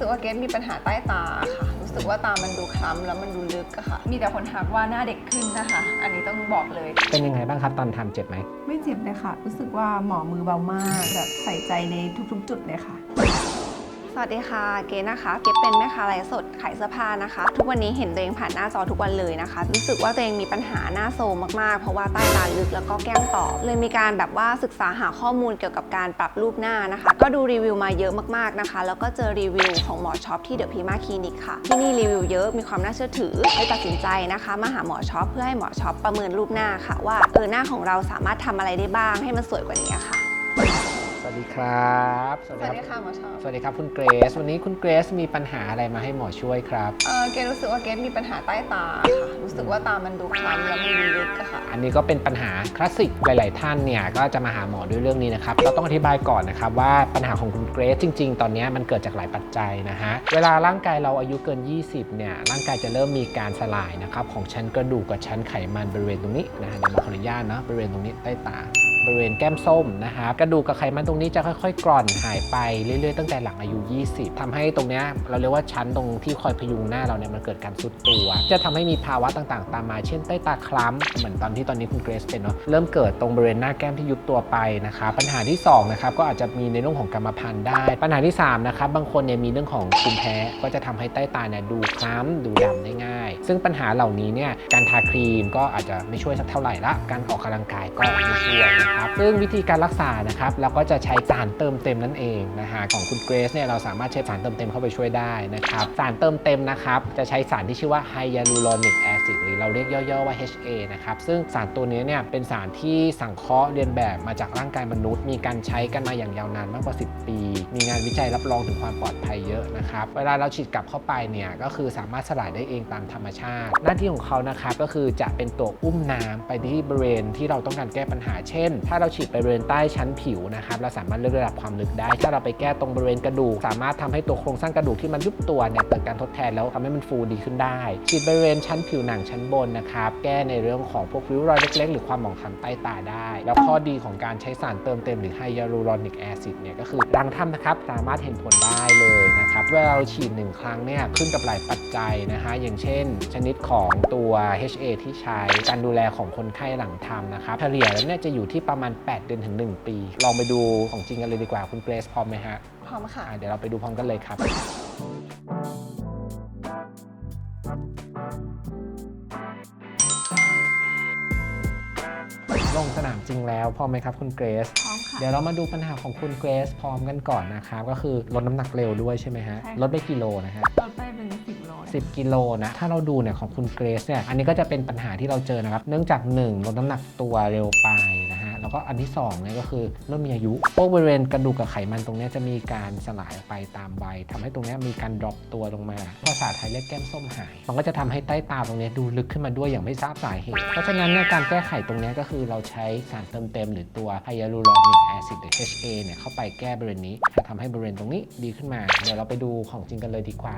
สึกว่าเกรซมีปัญหาใต้ตาค่ะ รู้สึกว่าตามันดูคล้ำแล้วมันดูลึกอะค่ะ มีแต่คนทักว่าหน้าเด็กขึ้นนะคะ อันนี้ต้องบอกเลย เป็นยังไงบ้างครับตอนทำเจ็บไหม ไม่เจ็บเลยค่ะ รู้สึกว่าหมอมือเบามากแบบใส่ใจในทุกๆ จุดเลยค่ะ สวัสดีค่ะเกนะคะ เกรซเป็นแม่ค้าไลฟ์สดขายเสื้อผ้านะคะ ทุกวันนี้เห็นตัวเองผ่านหน้าจอทุกวันเลยนะคะ รู้สึกว่าตัวเองมีปัญหาหน้าโซมมากๆ เพราะว่าใต้ตาลึกแล้วก็แก้มต่อเลยมีการแบบว่าศึกษาหาข้อมูลเกี่ยวกับการปรับรูปหน้านะคะ ก็ดูรีวิวมาเยอะมากๆนะคะ แล้วก็เจอรีวิวของหมอช็อปที่เดอะพีมาคลินิกค่ะ ที่นี่รีวิวเยอะมีความน่าเชื่อถือเลยตัดสินใจนะคะมาหาหมอช็อปเพื่อให้หมอช็อปประเมินรูปหน้าค่ะ ว่าเออหน้าของเราสามารถทำอะไรได้บ้างให้มันสวยกว่านี้ค่ะ วัสดีครับ สวัสดีค่ะหมอช็อปสวัสดีครับคุณเกรซวันนี้คุณเกรซมีปัญหาอะไรมาให้หมอช่วยครับเออเกรซรู้สึกว่าเกรซมีปัญหาใต้ตาค่ะรู้สึกว่าตามันดูคล้ำแล้วมันดูลึกอะค่ะอันนี้ก็เป็นปัญหาคลาสสิกหลาย ๆ ท่านเนี่ยก็จะมาหาหมอด้วยเรื่องนี้นะครับเราต้องอธิบายก่อนนะครับว่าปัญหาของคุณเกรซจริง ๆ ตอนนี้มันเกิดจากหลายปัจจัยนะฮะเวลาร่างกายเราอายุเกิน 20 เนี่ยร่างกายจะเริ่มมีการสลายนะครับของชั้นกระดูกกับชั้นไขมันบริเวณตรงนี้นะฮะเดี๋ยวมาขออนุญาตนะบริเวณตรงนี้ใต้ตาบริเวณแก้มส้มนะครับกระดูกกับไขมันตรงนี้จะค่อย ๆ กร่อนหายไปเรื่อยๆตั้งแต่หลังอายุ 20ทำให้ตรงเนี้ยเราเรียกว่าชั้นตรงที่คอยพยุงหน้าเราเนี่ยมันเกิดการซุดตัว จะทำให้มีภาวะต่างๆ ตามมา เช่นใต้ตาคล้ำเหมือนตอนที่ตอนนี้คุณเกรซเป็นเนาะเริ่มเกิดตรงบริเวณหน้าแก้มที่ยุบตัวไปนะครับปัญหาที่สองนะครับก็อาจจะมีในเรื่องของกรรมพันธุ์ได้ ปัญหาที่สามนะครับบางคนเนี่ยมีเรื่องของภูมิแพ้ก็จะทำให้ใต้ตาเนี่ยดูคล้ำดูดำได้ง่ายซึ่งปัญหาเหล่านี้เนี่ยการทาครีมก็อาจจะไม่ช่วยสักเท่าไหร่ละการออกกำลังกายก็ไม่ช่วยนะครับซึ่งวิธีการรักษานะครับเราก็จะใช้สารเติมเต็มนั่นเองนะฮะของคุณเกรซเนี่ยเราสามารถใช้สารเติมเต็มเข้าไปช่วยได้นะครับสารเติมเต็มนะครับจะใช้สารที่ชื่อว่าไฮยาลูโรนิกแอซิดหรือเราเรียกย่อๆว่า HA นะครับซึ่งสารตัวนี้เนี่ยเป็นสารที่สังเคราะห์เรียนแบบมาจากร่างกายมนุษย์ มีการใช้กันมาอย่างยาวนานมากกว่า 10 ปี มีงานวิจัยรับรองถึงความปลอดภัยเยอะนะครับเวลาเราฉีดกลับเข้าไปเนี่ยก็คือสามารถสลายได้เองตามธรรมชาติ หน้าที่ของเขานะครับก็คือจะเป็นตัวอุ้มน้ำไปที่บริเวณที่เราต้องการแก้ปัญหา เช่น ถ้าเราฉีดไปบริเวณใต้ชั้นผิวนะครับเราสามารถเลือกระดับความลึกได้ ถ้าเราไปแก้ตรงบริเวณกระดูก สามารถทำให้ตัวโครงสร้างกระดูกที่มันยุบตัวเนี่ยเกิดการทดแทนแล้วทำให้มันฟูดีขึ้นได้ ฉีดบริเวณชั้นผิวหนังชั้นบนนะครับแก้ในเรื่องของพวกริ้วรอยเล็กๆหรือความหมองคล้ำใต้ตาได้ แล้วข้อดีของการใช้สารเติมเต็มหรือไฮยาลูรอนิกแอซิดเนี่ยก็คือดังทำนะครับสามารถเห็นผลได้เลยนะครับเวลาเราฉีดหนึ่งครั้งเนี่ยขึ้นกับหลายปัจจัยนะฮะอย่างเช่นชนิดของตัว HA ที่ใช้ การดูแลของคนไข้หลังทำนะครับเฉลี่ยแล้วเนี่ยจะอยู่ที่ประมาณ 8 เดือนถึง 1 ปี ลองไปดูของจริงกันเลยดีกว่าคุณเกรซพร้อมไหมฮะพร้อมค่ะ อะเดี๋ยวเราไปดูพร้อมกันเลยครับ ลงสนามจริงแล้วพร้อมไหมครับคุณเกรซพร้อมค่ะ เดี๋ยวเรามาดูปัญหาของคุณเกรซพร้อมกันก่อนนะครับก็คือลดน้ำหนักเร็วด้วยใช่ไหมฮะใช่ค่ะ ลดไปกิโลนะฮะ ลดไปเป็นสิบโลเลย 10 กิโลนะ ถ้าเราดูเนี่ยของคุณเกรซเนี่ย อันนี้ก็จะเป็นปัญหาที่เราเจอนะครับ เนื่องจาก 1 ลดน้ำหนักตัวเร็วไปนะฮะ แล้วก็อันที่2เนี่ยก็คือเริ่มมีอายุพวกบริเวณกระดูกกับไขมันตรงนี้จะมีการสลายไปตามวัยทำให้ตรงนี้มีการดรอปตัวลงมาภาษาไทยเรียกแก้มส้มหาย มันก็จะทำให้ใต้ตาตรงนี้ดูลึกขึ้นมาด้วยอย่างไม่ทราบสาเหตุ เพราะฉะนั้นเนี่ยการแก้ไขตรงนี้ก็คือเราใช้สารเติมเต็มหรือตัวไฮยาลูรอนิกแอซิดหรือ HA เนี่ยเข้าไปแก้บริเวณนี้จะทำให้บริเวณตรงนี้ดีขึ้นมา เดี๋ยวเราไปดูของจริงกันเลยดีกว่า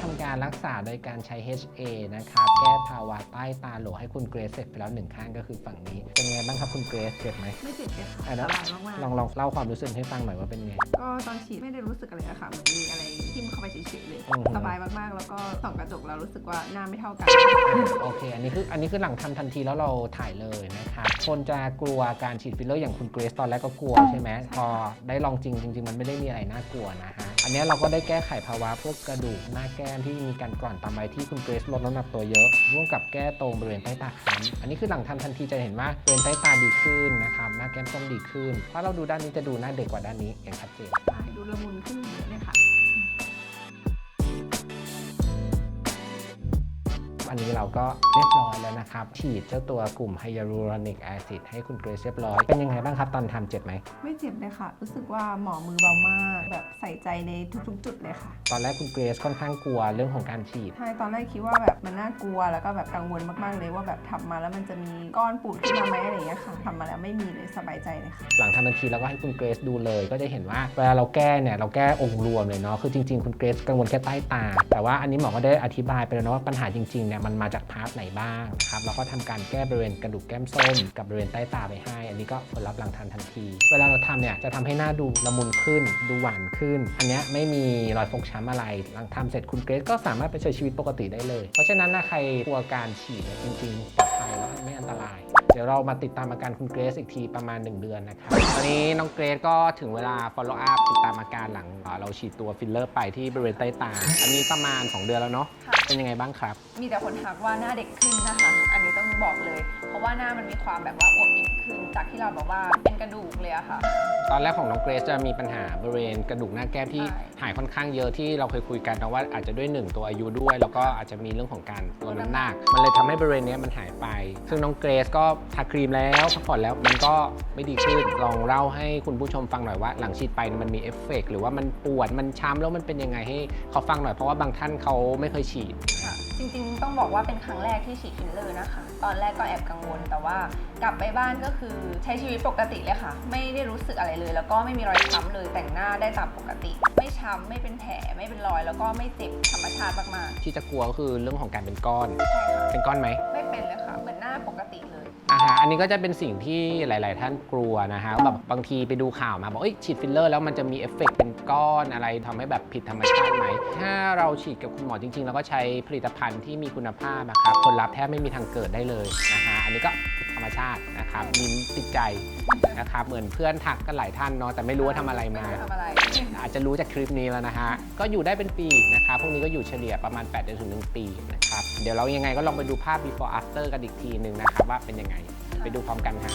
ทำการรักษาโดยการใช้ HA นะครับ แก้ภาวะใต้ตาโหลให้คุณเกรซเสร็จไปแล้วหนึ่งข้างก็คือฝั่งนี้ เป็นไงบ้างครับคุณเกรซเจ็บไหมไม่เจ็บเลยค่ะอะสแล้วบายมากลองลองเล่าความรู้สึกให้ฟังหน่อยว่าเป็นไง ๆก็ตอนฉีดไม่ได้รู้สึกอะไรอะค่ะเหมือนมีอะไรทิ่มเข้าไปเฉยๆเลย อือฮึสบายมากๆ แล้วก็ส่องกระจกเรารู้สึกว่าหน้าไม่เท่ากัน โอเค อันนี้คือ อันนี้คือหลังทำทันทีแล้วเราถ่ายเลยนะครับ คนจะกลัวการฉีดฟิลเลอร์อย่างคุณเกรซตอนแรกก็กลัวใช่ไหมพอได้ลองจริงจริง ๆ มันไม่ได้มีอะไรน่ากลัวนะฮะอันนี้เราก็ได้แก้ไขภาวะพวกกระดูกหน้าแก้มที่มีการกร่อนตามใบที่คุณเกรซลดน้ำหนักตัวเยอะ ร่วมกับแก้ตรงบริเวณใต้ตาค้ำอันนี้คือหลังทำทันทีจะเห็นว่าบริเวณใต้ตาดีขึ้นนะครับหน้าแก้มต้มดีขึ้น ถ้าเราดูด้านนี้จะดูหน้าเด็กกว่าด้านนี้อย่างชัดเจนดูละมุนขึ้นเยอะเลยค่ะ อันนี้เราก็เรียบร้อยแล้วนะครับ ฉีดเจ้าตัวกลุ่มไฮยาลูรอนิกแอซิดให้คุณเกรซเรียบร้อย เป็นยังไงบ้างครับ ตอนทำเจ็บไหม ไม่เจ็บเลยค่ะ รู้สึกว่าหมอมือเบามาก แบบใส่ใจในทุกๆ จุดเลยค่ะตอนแรกคุณเกรซค่อนข้างกลัวเรื่องของการฉีด ใช่ตอนแรกคิดว่าแบบมันน่ากลัวแล้วก็แบบกังวลมากๆเลยว่าแบบทำมาแล้วมันจะมีก้อนปูดขึ้นมาไหมอะไรอย่างเงี้ยค่ะทำมาแล้วไม่มีเลยสบายใจเลยค่ะ หลังทำทันทีเราก็ให้คุณเกรซดูเลย ก็จะเห็นว่าเวลาเราแก้เนี่ยเราแก้องค์รวมเลยเนาะคือจริง ๆ คุณเกรซกังวลแค่ใต้ตา แต่ว่าอันนี้หมอก็ได้อธิบายไปแล้วเนาะว่าปัญหาจริงๆเนี่ยมันมาจากพาร์ทไหนบ้างครับแล้วก็ทำการแก้บริเวณกระดูกแก้มส้ม กับบริเวณใต้ตาไปให้ อันนี้ก็ผลลัพธ์หลังทานทันที เวลาเราทำเนี่ยจะทำให้หน้าดูละมุนขึ้น ดูหวานขึ้น อันนี้ไม่มีรอยฟกช้ำอะไร หลังทำเสร็จคุณเกรซก็สามารถไปใช้ชีวิตปกติได้เลย เพราะฉะนั้นนะใครกลัวการฉีดจริงๆปลอดภัยแล้วไม่อันตราย เดี๋ยวเรามาติดตามอาการคุณเกรซอีกทีประมาณ 1 เดือนนะครับตอนนี้น้องเกรซก็ถึงเวลา follow up ติดตามอาการหลังเอ่อเราฉีดตัวฟิลเลอร์ไปที่บริเวณใต้ตา อันนี้ประมาณ 2 เดือนแล้วเนาะค่ะ เป็นยังไงบ้างครับ มีแต่คนทักว่าหน้าเด็กขึ้นนะคะ อันนี้ต้องบอกเลย เพราะว่าหน้ามันมีความแบบว่าอวบอิ่มขึ้น จากที่เราแบบว่าเป็นกระดูกเลยอะค่ะ ตอนแรกของน้องเกรซจะมีปัญหาบริเวณกระดูกหน้าแก้มที่ใช่หายค่อนข้างเยอะที่เราเคยคุยกันนะว่าอาจจะด้วยหนึ่งตัวอายุด้วย แล้วก็อาจจะมีเรื่องของการลดน้ำหนัก มันเลยทำให้บริเวณเนี้ยมันหายไป ซึ่งน้องเกรซก็ทาครีมแล้วพักผ่อนแล้วมันก็ไม่ดีขึ้นลองเล่าให้คุณผู้ชมฟังหน่อยว่า หลังฉีดไปมันมีเอฟเฟกต์หรือว่ามันปวดมันช้ำแล้วมันเป็นยังไงให้เขาฟังหน่อยเพราะว่าบางท่านเขาไม่เคยฉีดค่ะ จริงๆ ต้องบอกว่าเป็นครั้งแรกที่ฉีดฟิลเลอร์นะคะ ตอนแรกก็แอบกังวล แต่ว่ากลับไปบ้านก็คือใช้ชีวิตปกติเลยค่ะ ไม่ได้รู้สึกอะไรเลย แล้วก็ไม่มีรอยช้ำเลย แต่งหน้าได้ตามปกติ ไม่ช้ำไม่เป็นแผล ไม่เป็นรอย แล้วก็ไม่เจ็บธรรมชาติมากที่จะกลัวก็คือเรื่องของการเป็นก้อน ๆ ใช่ค่ะ เป็นก้อนไหม ไม่เป็นเลยค่ะ เหมือนหน้าปกติเลย อ่าฮะอันนี้ก็จะเป็นสิ่งที่หลาย ๆ ท่านกลัวนะฮะแบบบางทีไปดูข่าวมาบอกเอ้ยฉีดฟิลเลอร์แล้วมันจะมีเอฟเฟกต์เป็นก้อนอะไรทำให้แบบผิดธรรมชาติไหม ถ้าเราฉีดกับคุณหมอจริง ๆ แล้วก็ใช้ผลิตภัณฑ์ที่มีคุณภาพนะครับผลลัพธ์แทบไม่มีทางเกิดได้เลยนะฮะอันนี้ก็ธรรมชาตินะครับยิ้มติดใจนะครับเหมือนเพื่อนทักกันหลายท่านเนาะแต่ไม่รู้ว่าทำอะไรมาไม่รู้ทำอะไร อาจจะรู้จากคลิปนี้แล้วนะฮะ ก็อยู่ได้เป็นปีนะครับ พวกนี้ก็อยู่เฉลี่ยประมาณ8เดือนถึง1ปีนะครับ เดี๋ยวเรายังไงก็ลองไปดูภาพ before after กันอีกทีหนึ่งนะครับว่าเป็นยังไง ไปดูพร้อมกันครับ